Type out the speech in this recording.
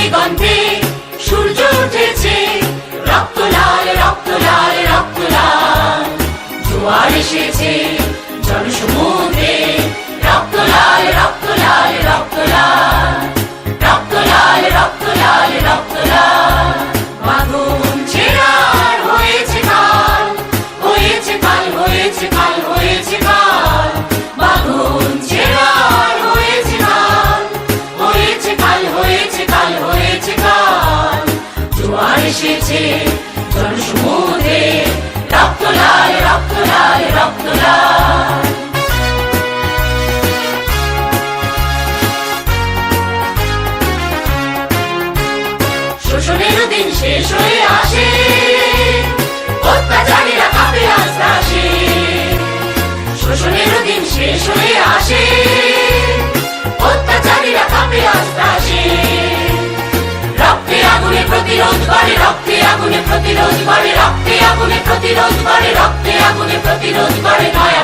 দিগন্তে সূর্য উঠেছে। রক্ত লাল রক্ত লাল রক্ত লাল। জোয়ার এসেছে জনসমুদ্রে। রক্ত লাল রক্ত লাল রক্ত লাল। রক্ত লাল রক্ত লাল রক্ত লাল। ছেড়ার হয়েছে কাল হয়েছে কাল হয়েছে কাল হয়েছে কাল। এসেছে। জনসমুদ্রে রক্ত লাল রক্ত লাল রক্ত শোষণের দিন শেষ হয়ে আসে। অত্যাচারীরা কাপে, আস্তে আসে শোষণের দিন শেষ হয়ে আসে। অত্যাচারীরা কাপে, আস্তে আসে রক্তে আগুনে প্রতিরোধ করে আগুনে প্রতিরোধ করে রক্তে আগুনে প্রতিরোধ করে রক্তে আগুনে প্রতিরোধ করে নয়